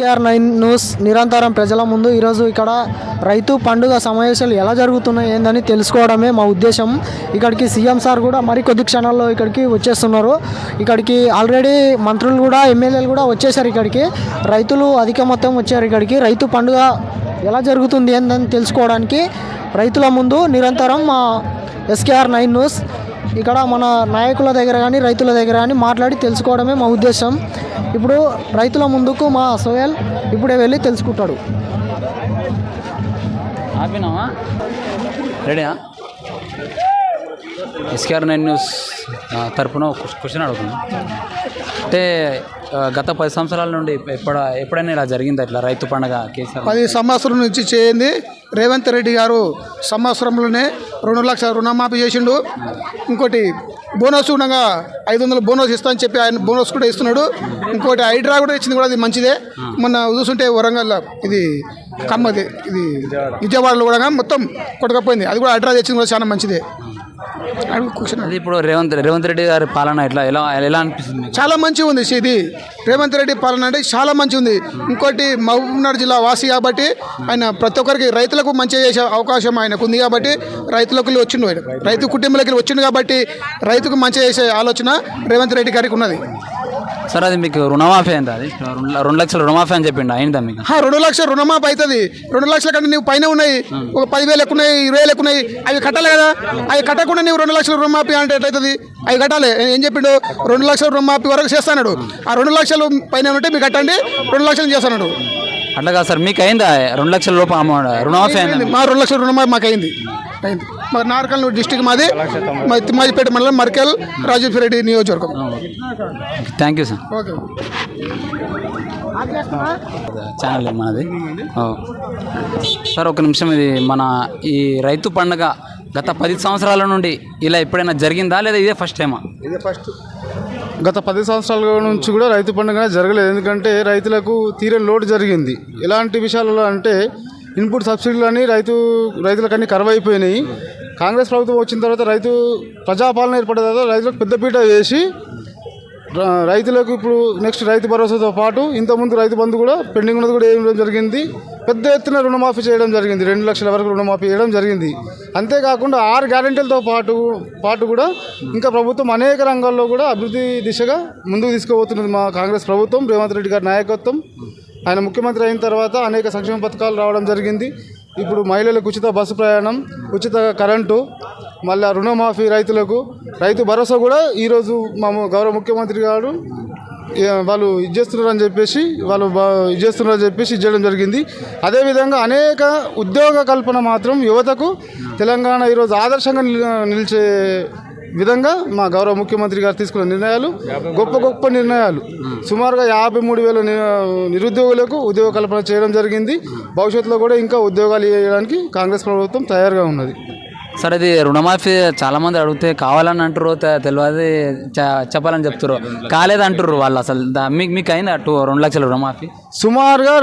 SKR nine news నిరంతరం ప్రజల ముందు. ఈరోజు ఇక్కడ రైతు పండుగ సమావేశాలు ఎలా జరుగుతున్నాయి ఏందని తెలుసుకోవడమే మా ఉద్దేశం. ఇక్కడికి సీఎం సార్ కూడా మరి కొద్ది క్షణాల్లో ఇక్కడికి వచ్చేస్తున్నారు. ఇక్కడికి ఆల్రెడీ మంత్రులు కూడా ఎమ్మెల్యేలు కూడా వచ్చేసారు ఇక్కడికి. రైతులు అధిక మొత్తం వచ్చారు ఇక్కడికి. రైతు పండుగ ఎలా జరుగుతుంది ఏందని తెలుసుకోవడానికి రైతుల ముందు నిరంతరం మా ఎస్కేఆర్ నైన్ న్యూస్. ఇక్కడ మన నాయకుల దగ్గర కానీ రైతుల దగ్గర కానీ మాట్లాడి తెలుసుకోవడమే మా ఉద్దేశం. ఇప్పుడు రైతుల ముందుకు మా సోయల్ ఇప్పుడే వెళ్ళి తెలుసుకుంటాడు. రెడీనా ఎస్కేఆర్ నైన్ న్యూస్ తరఫున తరపున ఒక క్వశ్చన్ అడుగుతుంది అంటే గత పది సంవత్సరాల నుండి ఎప్పుడ ఎప్పుడైనా ఇలా జరిగింది అట్లా రైతు పండగ కేసీఆర్ పది సంవత్సరం నుంచి చేయింది. రేవంత్ రెడ్డి గారు సంవత్సరంలోనే రెండు లక్షల రుణమాఫీ చేసిండు. ఇంకోటి బోనస్ ఉండగా ఐదు వందలు బోనస్ ఇస్తా అని చెప్పి ఆయన బోనస్ కూడా ఇస్తున్నాడు. ఇంకోటి హైడ్రా కూడా ఇచ్చింది కూడా అది మంచిదే. మొన్న చూసుంటే వరంగల్ ఇది కమ్మది ఇది విజయవాడలో కూడా మొత్తం కొట్టకపోయింది. అది కూడా హైడ్రా తెచ్చింది కూడా చాలా మంచిదే. అది ఇప్పుడు రేవంత్ రేవంత్ రెడ్డి గారి పాలన ఎట్లా ఎలా ఎలా అనిపిస్తుంది? చాలా మంచిగా ఉంది ఇది రేవంత్ రెడ్డి పాలన అంటే చాలా మంచిగా ఉంది. ఇంకోటి మహబూబ్నగర్ జిల్లా వాసి కాబట్టి ఆయన ప్రతి ఒక్కరికి రైతులకు మంచిగా చేసే అవకాశం ఆయనకు ఉంది కాబట్టి రైతులకు వచ్చిండు ఆయన. రైతు కుటుంబాలకి వచ్చిండు కాబట్టి రైతుకు మంచిగా చేసే ఆలోచన రేవంత్ రెడ్డి గారికి ఉన్నది. సార్ అది మీకు రుణమాఫీ అయిందా? అది? రెండు లక్షల రుణమాఫీ అని చెప్పిండు అయిందా మీకు ఆ, రెండు లక్షల రుణమాఫీ అవుతుంది రెండు లక్షల కంటే నీవు పైన ఉన్నాయి. ఒక పదివేలు ఎక్కువ ఉన్నాయి ఇరవై వేలు ఎక్కువ ఉన్నాయి అవి కట్టాలి కదా. అవి కట్టకుండా నీవు రెండు లక్షల రుణమాఫీ అంటే ఎట్లయితుంది? అవి కట్టాలి. ఏం చెప్పిండు? రెండు లక్షల రుణమాఫీ వరకు చేస్తాడు ఆ రెండు లక్షలు పైన ఉంటే మీకు కట్టండి రెండు లక్షలు చేస్తాడు అట్లా కాదు సార్ మీకు అయిందా? రెండు లక్షల రూపాయలు అమౌంట్ రుణమాఫీ అయింది. మా రెండు లక్షల రుణమాఫీ మాకు అయింది. అయింది. మా నార్కల్ డిస్టిక్ మాది. తిమ్మాజిపేట మండలం మర్కల్ రాజేశ్వర రెడ్డి నియోజకవర్గం. Thank you sir okay. Channel మనది. సార్ ఒక నిమిషం ఇది మన ఈ రైతు పండగ గత పది సంవత్సరాల నుండి ఇలా ఎప్పుడైనా జరిగిందా లేదా ఇదే ఫస్ట్ టైమా ఇదే ఫస్ట్ గత పది సంవత్సరాల నుంచి కూడా రైతు పండుగ జరగలేదు. ఎందుకంటే రైతులకు తీరని లోటు జరిగింది. ఎలాంటి విషయాలలో అంటే ఇన్పుట్ సబ్సిడీలు అని రైతు రైతులకు అన్ని కరువు అయిపోయినాయి. కాంగ్రెస్ ప్రభుత్వం వచ్చిన తర్వాత రైతు ప్రజాపాలన ఏర్పడిన తర్వాత రైతులకు పెద్దపీట వేసి రైతులకు ఇప్పుడు నెక్స్ట్ రైతు భరోసాతో పాటు ఇంతకుముందు రైతు బంధు కూడా పెండింగ్ ఉన్నది కూడా వేయడం జరిగింది. పెద్ద ఎత్తున రుణమాఫీ చేయడం జరిగింది. రెండు లక్షల వరకు రుణమాఫీ చేయడం జరిగింది. అంతేకాకుండా ఆరు గ్యారెంటీలతో పాటు పాటు కూడా ఇంకా ప్రభుత్వం అనేక రంగాల్లో కూడా అభివృద్ధి దిశగా ముందుకు తీసుకుపోతున్నది మా కాంగ్రెస్ ప్రభుత్వం. రేవంత్ రెడ్డి గారి నాయకత్వం. ఆయన ముఖ్యమంత్రి అయిన తర్వాత అనేక సంక్షేమ పథకాలు రావడం జరిగింది. ఇప్పుడు మహిళలకు ఉచిత బస్సు ప్రయాణం ఉచిత కరెంటు మళ్ళీ రుణమాఫీ రైతులకు రైతు భరోసా కూడా ఈరోజు మా గౌరవ ముఖ్యమంత్రి గారు వాళ్ళు ఇది చేస్తున్నారని చెప్పేసి వాళ్ళు ఇచ్చేస్తున్నారని ఇది చేస్తున్నారని చెప్పేసి ఇచ్చేయడం చేయడం జరిగింది. అదేవిధంగా అనేక ఉద్యోగ కల్పన మాత్రం యువతకు తెలంగాణ ఈరోజు ఆదర్శంగా నిల్- నిలిచే విధంగా మా గౌరవ ముఖ్యమంత్రి గారు తీసుకున్న నిర్ణయాలు గొప్ప గొప్ప నిర్ణయాలు. సుమారుగా యాభై మూడు వేల నిరుద్యోగులకు ఉద్యోగ కల్పన చేయడం జరిగింది. భవిష్యత్తులో కూడా ఇంకా ఉద్యోగాలు ఇవ్వడానికి కాంగ్రెస్ ప్రభుత్వం తయారుగా ఉన్నది. సార్ ఇది రుణమాఫీ చాలా మంది అడిగితే కావాలని అంటారు తెలియదు చెప్పాలని చెప్తారు కాలేదంటారు వాళ్ళు అసలు. మీకు మీకు అయిందా టూ రెండు లక్షల రుణమాఫీ? సుమారుగా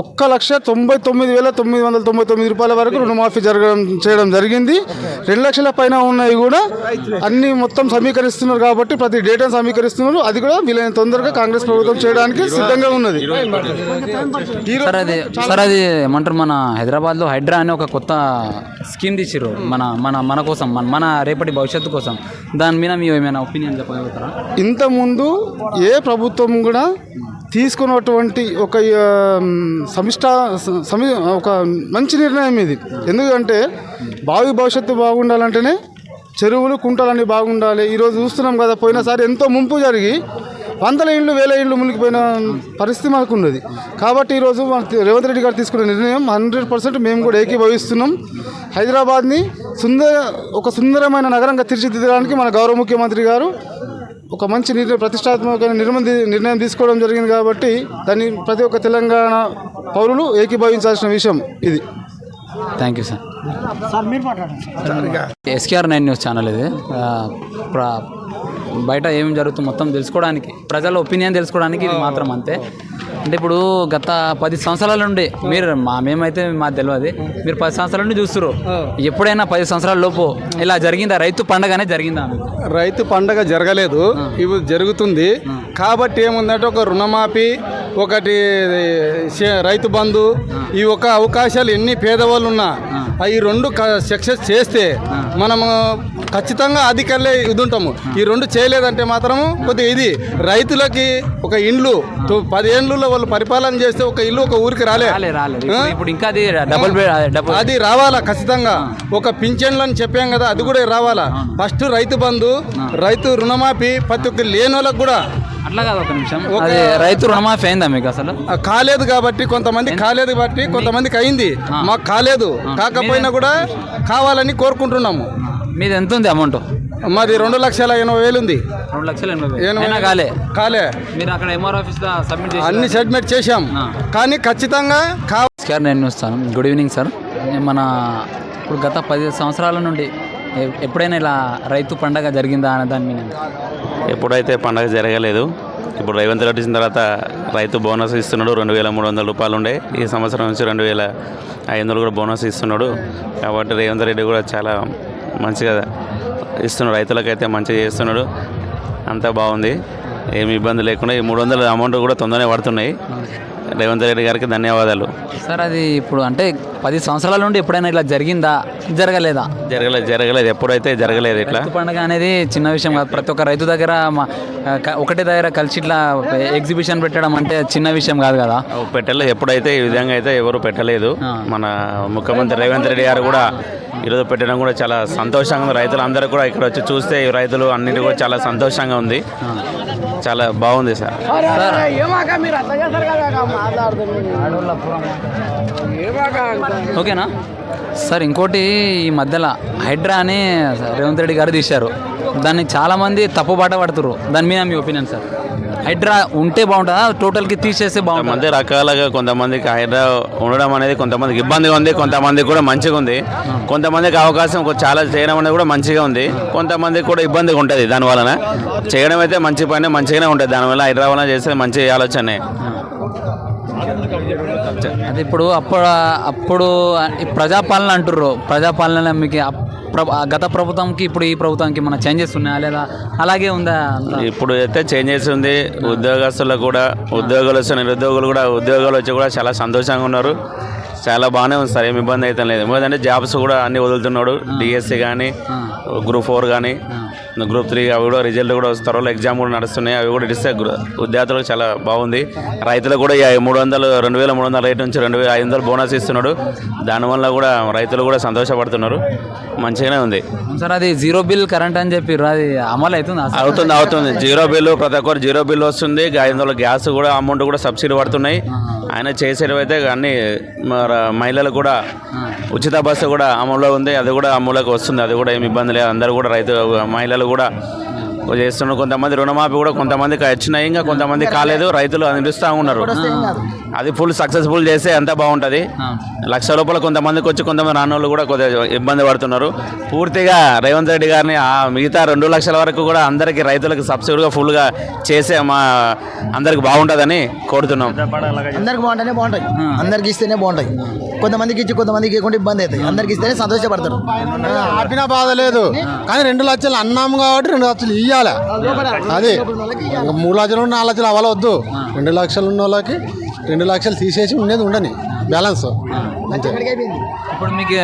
ఒక్క లక్ష తొంభై తొమ్మిది వేల తొమ్మిది వందల తొంభై తొమ్మిది రూపాయల వరకు రుణమాఫీ జరగడం చేయడం జరిగింది. రెండు లక్షల పైన ఉన్నాయి కూడా. అన్ని మొత్తం సమీకరిస్తున్నారు కాబట్టి ప్రతి డేటాను సమీకరిస్తున్నారు. అది కూడా వీలైన తొందరగా కాంగ్రెస్ ప్రభుత్వం చేయడానికి సిద్ధంగా ఉన్నది. సార్ అది సార్ అది ఏమంటారు? మన హైదరాబాద్లో హైడ్రా అనే ఒక కొత్త స్కీమ్ తీసిర్రు. మన మన మన కోసం మన మన రేపటి భవిష్యత్తు కోసం. దాని మీద మీ ఏమైనా ఒపీనియన్ చెప్పగలుగుతారా? ఇంతకుముందు ఏ ప్రభుత్వం కూడా తీసుకున్నటువంటి ఒక సమిష్ట సమి ఒక మంచి నిర్ణయం ఇది. ఎందుకంటే భావి భవిష్యత్తు బాగుండాలంటేనే చెరువులు కుంటలన్నీ బాగుండాలి. ఈరోజు చూస్తున్నాం కదా పోయినసారి ఎంతో ముంపు జరిగి వందల ఇండ్లు వేల ఇండ్లు మునిగిపోయిన పరిస్థితి మనకు ఉన్నది కాబట్టి ఈరోజు రేవంత్ రెడ్డి గారు తీసుకున్న నిర్ణయం హండ్రెడ్ పర్సెంట్ మేము కూడా ఏకీభవిస్తున్నాం. హైదరాబాద్ని సుందర ఒక సుందరమైన నగరంగా తీర్చిదిద్దడానికి మన గౌరవ ముఖ్యమంత్రి గారు ఒక మంచి నిర్ణయం ప్రతిష్టాత్మకమైన నిర్ణయం తీ- నిర్ణయం తీసుకోవడం జరిగింది కాబట్టి దాన్ని ప్రతి ఒక్క తెలంగాణ పౌరులు ఏకీభవించాల్సిన విషయం ఇది. Thank you sir. సార్ మీరు మాట్లాడండి. ఎస్కేఆర్ నైన్ న్యూస్ ఛానల్ ఇది. బయట ఏం జరుగుతుంది మొత్తం తెలుసుకోవడానికి ప్రజల ఒపీనియన్ తెలుసుకోవడానికి ఇది మాత్రం అంతే. అంటే ఇప్పుడు గత పది సంవత్సరాల నుండి మీరు మా మేమైతే మాకు తెలియదు మీరు పది సంవత్సరాల నుండి చూస్తారు ఎప్పుడైనా పది సంవత్సరాల లోపు ఇలా జరిగిందా? రైతు పండగనే జరిగిందా రైతు పండగ జరగలేదు. ఇవి జరుగుతుంది. కాబట్టి ఏముందంటే ఒక రుణమాఫీ ఒకటి రైతు బంధు ఈ ఒక అవకాశాలు ఎన్ని పేదవాళ్ళు ఉన్నా ఈ రెండు సక్సెస్ చేస్తే మనము ఖచ్చితంగా అధికారులే ఇది ఉంటాము ఈ రెండు చేయలేదంటే మాత్రం కొద్దిగా ఇది రైతులకి ఒక ఇండ్లు తో- పది ఏండ్లలో వాళ్ళు పరిపాలన చేస్తే ఒక ఇల్లు ఒక ఊరికి రాలే. రాలే రాలేదు? ఇప్పుడు- ఇంకా అది డబుల్ రావాలా ఖచ్చితంగా. ఒక పింఛన్లు అని చెప్పాం కదా అది కూడా రావాలా. ఫస్ట్ రైతు బంధు రైతు రుణమాఫీ ప్రతి ఒక్క లేని వాళ్ళకి కూడా. అట్లా కాదు ఒక నిమిషం. ఒక- అది రైతు రుణమాఫీ అయిందా మీకు అసలు? కాలేదు కాబట్టి కొంతమంది కాలేదు కాబట్టి కొంతమందికి అయింది. మాకు కాలేదు. కాకపోయినా కూడా కావాలని కోరుకుంటున్నాము. మీది ఎంత ఉంది అమౌంట్ మాది రెండు లక్షల ఎనభై వేలు ఉంది. రెండు లక్షలు ఎనభై వేలు. కాలే. కాలే. మీరు అక్కడ ఎంఆర్ ఆఫీస్ సబ్మిట్ అన్ని సబ్మిట్ చేశాం. కానీ ఖచ్చితంగా నమస్కారం నేను చూస్తాను గుడ్ ఈవినింగ్ సార్ మన ఇప్పుడు గత పది సంవత్సరాల నుండి ఎప్పుడైనా ఇలా రైతు పండగ జరిగిందా అనే దాని మీద? ఎప్పుడైతే పండగ జరగలేదు ఇప్పుడు రేవంత్ రెడ్డి వచ్చిన తర్వాత రైతు బోనస్ ఇస్తున్నాడు రెండు వేల మూడు వందల రూపాయలు ఉండే ఈ సంవత్సరం నుంచి రెండు వేల ఐదు వందలు కూడా బోనస్ ఇస్తున్నాడు. కాబట్టి రేవంత్ రెడ్డి కూడా చాలా మంచిగా ఇస్తున్నాడు. రైతులకైతే మంచిగా చేస్తున్నాడు. అంతా బాగుంది. ఏమి ఇబ్బంది లేకుండా ఈ మూడు వందల అమౌంట్ కూడా తొందరనే పడుతున్నాయి. రేవంత్ రెడ్డి గారికి ధన్యవాదాలు. సార్ అది ఇప్పుడు అంటే పది సంవత్సరాల నుండి ఎప్పుడైనా ఇలా జరిగిందా? జరగలేదా? జరగలేదు జరగలేదు. ఎప్పుడైతే జరగలేదు ఇట్లా. పండుగ అనేది చిన్న విషయం కాదు. ప్రతి ఒక్క రైతు దగ్గర ఒకటే దగ్గర కలిసి ఇట్లా ఎగ్జిబిషన్ పెట్టడం అంటే చిన్న విషయం కాదు కదా. పెట్టలేదు. ఎప్పుడైతే ఈ విధంగా అయితే ఎవరు పెట్టలేదు. మన ముఖ్యమంత్రి రేవంత్ రెడ్డి గారు కూడా ఈరోజు పెట్టడం కూడా చాలా సంతోషంగా ఉంది. రైతులు అందరూ కూడా ఇక్కడ వచ్చి చూస్తే రైతులు అన్నిటి కూడా చాలా సంతోషంగా ఉంది. చాలా బాగుంది సార్. ఓకేనా? సార్ ఇంకోటి ఈ మధ్యలో హైడ్రా అని రేవంత్ రెడ్డి గారు తీశారు. దాన్ని చాలామంది తప్పుబాట పడుతున్నారు దాని మీద మీ ఒపీనియన్ సార్? హైడ్రా ఉంటే బాగుంటుందా? టోటల్కి తీసేస్తే బాగుంటుంది? కొంతమంది రకాలుగా కొంతమందికి హైడ్రా ఉండడం అనేది కొంతమందికి ఇబ్బందిగా ఉంది కొంతమందికి కూడా మంచిగా ఉంది. కొంతమందికి అవకాశం చాలా చేయడం అనేది కూడా మంచిగా ఉంది. కొంతమందికి కూడా ఇబ్బందిగా ఉంటుంది దాని వలన. చేయడం అయితే మంచి పని మంచిగానే ఉంటుంది. దానివల్ల హైడ్రా వలన చేస్తే మంచి ఆలోచనే. అది ఇప్పుడు అప్పుడు అప్పుడు ప్రజాపాలన అంటుర్రు. ప్రజాపాలన మీకు గత ప్రభుత్వంకి ఇప్పుడు ఈ ప్రభుత్వానికి మన చేంజెస్ ఉన్నాయా? లేదా అలాగే ఉందా? ఇప్పుడు అయితే చేంజెస్ ఉంది. ఉద్యోగస్తులకు కూడా ఉద్యోగాలు వస్తే నిరుద్యోగులు కూడా ఉద్యోగాలు వచ్చి కూడా చాలా సంతోషంగా ఉన్నారు. చాలా బాగానే ఉంది సార్. ఏమి ఇబ్బంది అయితే లేదు. ఎందుకంటే జాబ్స్ కూడా అన్ని వదులుతున్నాడు. డిఎస్సి కానీ గ్రూప్ ఫోర్ కానీ గ్రూప్ త్రీ అవి కూడా రిజల్ట్ కూడా త్వరలో ఎగ్జామ్ కూడా నడుస్తున్నాయి. అవి కూడా ఇస్తే గ్రూ- విద్యార్థులకు చాలా బాగుంది. రైతులకు కూడా ఈ మూడు వందలు రెండు వేల మూడు వందల రేట్ నుంచి రెండు వేల ఐదు వందలు బోనస్ ఇస్తున్నాడు. దానివల్ల కూడా రైతులు కూడా సంతోషపడుతున్నారు. మంచిగానే ఉంది. సార్ అది జీరో బిల్ కరెంట్ అని చెప్పిర్రు. అది అమలు అవుతుంది అవుతుంది అవుతుంది. జీరో బిల్లు ప్రతి ఒక్కరు జీరో బిల్లు వస్తుంది. ఐదు వందల గ్యాస్ కూడా అమౌంట్ కూడా సబ్సిడీ పడుతున్నాయి. ఆయన చేసేవి అయితే అన్ని మరి మహిళలకు కూడా ఉచిత బస్సు కూడా అమలులో ఉంది. అది కూడా అమలులోకి వస్తుంది. అది కూడా ఏమి ఇబ్బంది లేదు. అందరూ కూడా రైతు మహిళలు కూడా చేస్తున్నారు. కొంతమంది రుణమాఫీ కూడా కొంతమందికి వచ్చినాయి ఇంకా కొంతమంది కాలేదు. రైతులు అది నిలుస్తూ ఉన్నారు. అది ఫుల్ సక్సెస్ఫుల్ చేస్తే ఎంత బాగుంటుంది. లక్ష రూపాయలు కొంతమందికి వచ్చి కొంతమంది రానోళ్ళు కూడా కొద్దిగా ఇబ్బంది పడుతున్నారు. పూర్తిగా రేవంత్ రెడ్డి గారిని ఆ మిగతా రెండు లక్షల వరకు కూడా అందరికీ రైతులకు సబ్సిడీగా ఫుల్గా చేసే మా అందరికి బాగుంటుందని కోరుతున్నాం. అందరికి బాగుంటేనే బాగుంటాయి. అందరికి ఇస్తేనే బాగుంటాయి. కొంతమందికి ఇచ్చి కొంతమందికి ఇవ్వకుండా ఇబ్బంది అవుతాయి. అందరికి ఇస్తేనే సంతోషపడతారు. ఆపినా బాధ లేదు. కానీ రెండు లక్షలు అన్నాము కాబట్టి రెండు లక్షలు ఇవ్వాలి అది ఇంకా మూడు లక్షలు నాలుగు లక్షలు అవ్వలవద్దు రెండు లక్షలు ఉన్న వాళ్ళకి రెండు లక్షలు తీసేసి ఉండేది ఉండని. బ్యాలెన్స్. అంతే. ఇప్పుడు మీకు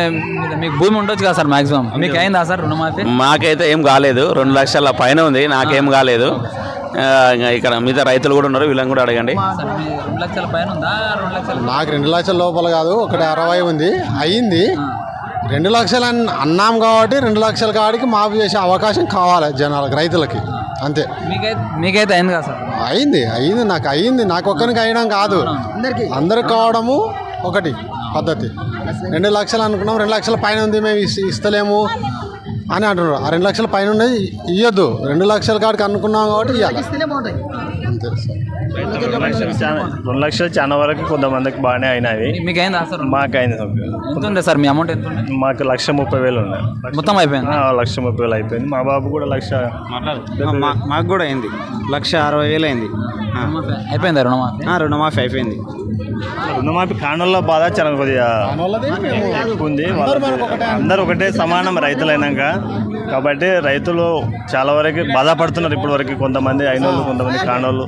మీకు భూమి ఉండొచ్చు కదా సార్ మాక్సిమం? మీకు అయిందా సార్ రుణమాఫీ? మాకైతే ఏం కాలేదు. రెండు లక్షల పైన ఉంది. నాకేం కాలేదు. ఇక్కడ మిగతా రైతులు కూడా ఉన్నారు. వీళ్ళని కూడా అడగండి. సార్ మీ రెండు లక్షల పైన ఉందా? రెండు లక్షల నాకు రెండు లక్షల లోపల కాదు. ఒకటి అరవై ఉంది. అయ్యింది రెండు లక్షలు అన్- అన్నాం కాబట్టి రెండు లక్షల కాడికి మాఫీ చేసే అవకాశం కావాలి జనాలకు రైతులకి. అంతే. మీకైతే మీకైతే అయింది కదా సార్? అయింది అయింది నాకు అయింది. నాకు ఒక్కరికి అయ్యడం కాదు. అందరికి? కావడము ఒకటి పద్ధతి. రెండు లక్షలు అనుకున్నాం రెండు లక్షల పైన ఉంది మేము ఇస్- ఇస్తలేము అని అంటున్నారు. ఆ రెండు లక్షల పైన ఉన్నది ఇవ్వద్దు రెండు లక్షల కాడికి అనుకున్నాం కాబట్టి ఇవ్వాలి రెండు లక్షలు చాలా వరకు కొంతమందికి బాగానే అయినవి మీకు అయిందా సార్ మాకు అయింది. ఎంత ఉండే సార్? మీ అమౌంట్ ఎంత ఉండే మాకు లక్ష ముప్పై వేలు ఉన్నాయి. మొత్తం అయిపోయింది? ఆ, లక్ష ముప్పై వేలు అయిపోయింది. మా బాబు కూడా లక్ష మా- మాకు కూడా అయింది. లక్ష అరవై వేలు అయింది. ఆ. అయిపోయిందా రుణమాఫీ? రుణమాఫీ అయిపోయింది. రుణమాఫీ కానుల్లో బాధ చాలా కొద్దిగా ఎక్కువ ఉంది. అందరూ ఒకటే సమానం రైతులైనాక. కాబట్టి రైతులు చాలా వరకు బాధపడుతున్నారు ఇప్పటి వరకు కొంతమంది అయినోళ్ళు కొంతమంది కానోళ్ళు.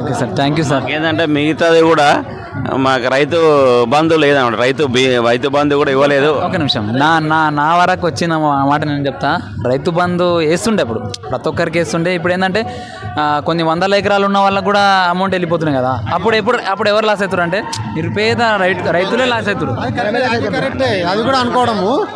Okay sir thank you sir ఏంటంటే మిగతాది కూడా మాకు రైతు బంధు లేదన్నమాట రైతు బి- రైతు బంధు కూడా ఇవ్వలేదు. ఒక నిమిషం. నా నా నా వరకు వచ్చిన మా- మాట నేను చెప్తా. రైతు బంధు వేస్తుండే అప్పుడు. ప్రతి ఒక్కరికి వేస్తుండే. ఇప్పుడు ఏంటంటే కొన్ని వందల ఎకరాలు ఉన్న వాళ్ళకి కూడా అమౌంట్ వెళ్ళిపోతున్నాయి కదా. అప్పుడు ఎప్పుడు అప్పుడు ఎవరు లాస్ అవుతారు అంటే నిరుపేద రైతు రైతులే లాస్ అవుతారు. కరెక్టే అది కూడా అనుకోవడము.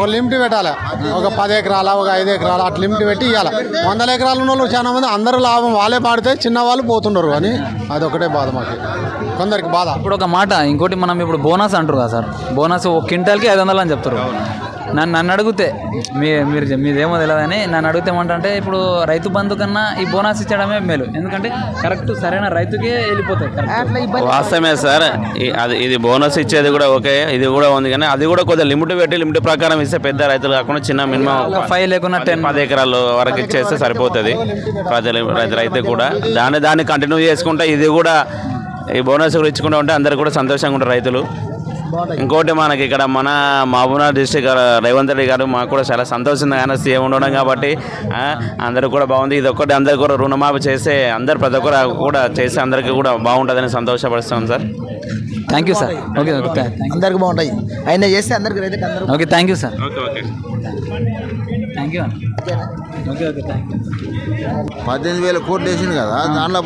ఓ లిమిట్ పెట్టాలి. ఒక పది ఎకరాల ఒక ఐదు ఎకరాల అట్లా లిమిట్ పెట్టి ఇవ్వాలి వందల ఎకరాలు ఉన్న వాళ్ళు చాలా మంది అందరూ లాభం వాళ్ళే పాడితే చిన్న వాళ్ళు పోతున్నారు అని అది ఒకటే బాధ మాకు. కొందరికి బాధ. ఇప్పుడు ఒక మాట ఇంకోటి మనం ఇప్పుడు బోనస్ అంటారు కదా సార్. బోనస్ ఒక క్వింటాల్కి ఐదు వందలు అని చెప్తారు నన్ను నన్ను అడిగితే మీ మీరు మీదేమో తెలియదని నన్ను అడిగితే ఏమంటే ఇప్పుడు రైతు బంధు కన్నా ఈ బోనస్ ఇచ్చడమే మేలు. ఎందుకంటే కరెక్ట్ సరైన రైతుకే వెళ్ళిపోతాయి. వాస్తవమే సార్. అది ఇది బోనస్ ఇచ్చేది కూడా ఓకే ఇది కూడా ఉంది కానీ అది కూడా కొద్దిగా లిమిట్ పెట్టి లిమిట్ ప్రకారం ఇస్తే పెద్ద రైతులు కాకుండా చిన్న మినిమం ఫైవ్ లేకున్నా టెన్ పది ఎకరాలు వరకు ఇచ్చేస్తే సరిపోతుంది. ప్రజలు రైతు రైతు కూడా. దాన్ని దాన్ని కంటిన్యూ చేసుకుంటే ఇది కూడా ఈ బోనస్ కూడా ఇచ్చుకుంటూ ఉంటే అందరు కూడా సంతోషంగా ఉంటారు రైతులు. ఇంకోటి మనకి ఇక్కడ మన మహబూబ్నగర్ డిస్టిక్ రేవంత్ రెడ్డి గారు మాకు కూడా చాలా సంతోషంగా ఆయన సీఎం ఉండడం కాబట్టి అందరూ కూడా బాగుంది. ఇది ఒక్కటి అందరు కూడా రుణమాఫీ చేస్తే అందరు ప్రతి ఒక్కరు కూడా చేస్తే అందరికీ కూడా బాగుంటుందని సంతోషపడుతున్నాం sir. Thank you sir okay okay thank అందరికి బాగుంటాయి. ఆయన చేస్తే అందరికి అందరూ okay thank you sir okay okay thank you okay okay thank you పద్దెనిమిది వేల కోట్లు వేసింది కదా దాంట్లో